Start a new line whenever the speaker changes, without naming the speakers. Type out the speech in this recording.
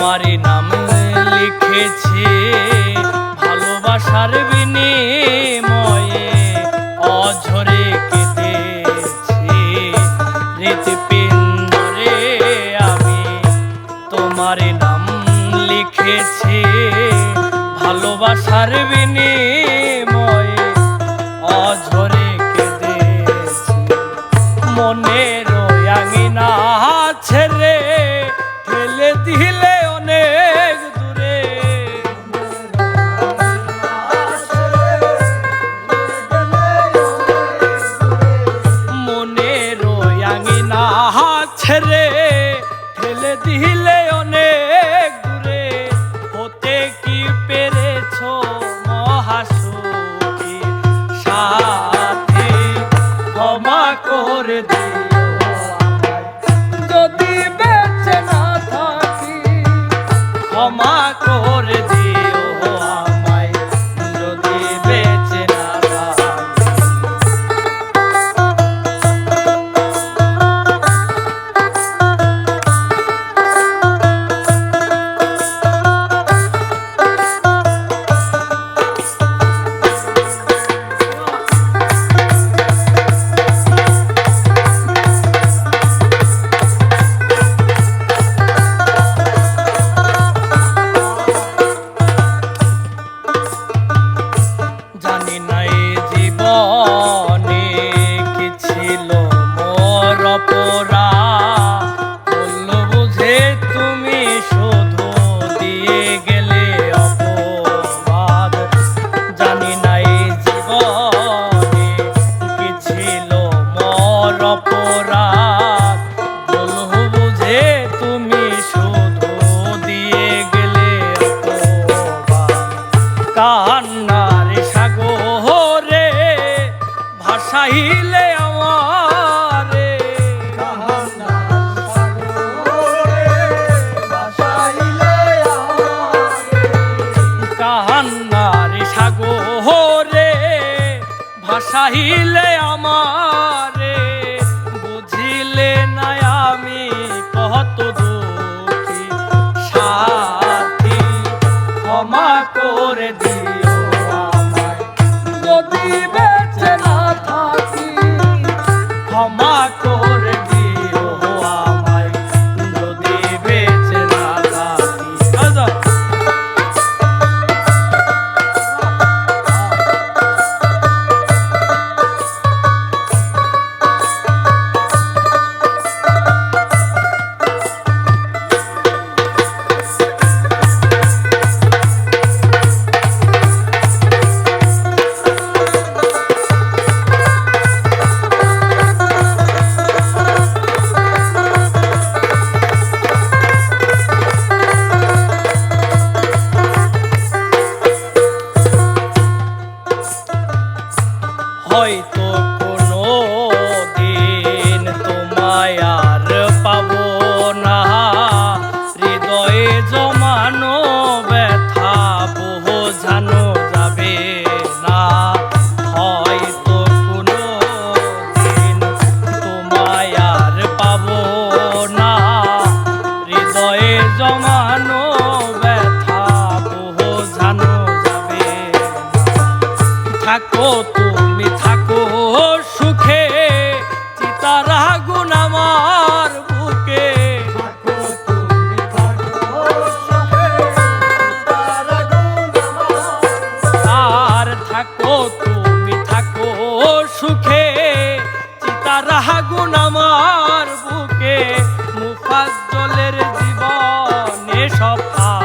তোমারই নাম লিখেছি ভালোবাসার বিনিময়ে অঝরে কেটেছি হৃৎপিঞ্জরে আমি তোমারই নাম লিখেছি ভালোবাসার বিনিময়ে অঝরে কেটেছি মনের আঙিনা ছেড়ে ফেলে দিলে করে সাগরে ভাসাইলে আমারে। বুঝিলে না আমি কত দুঃখী। সাথী ক্ষমা করে দিও যদি বেঁচে থাকো তুমি থাকো সুখে। চিতার আগুন আমার বুকে। আর থাকো তুমি থাকো সুখে। চিতার আগুন আমার বুকে। মুফাজ্জলের জীবনে সফা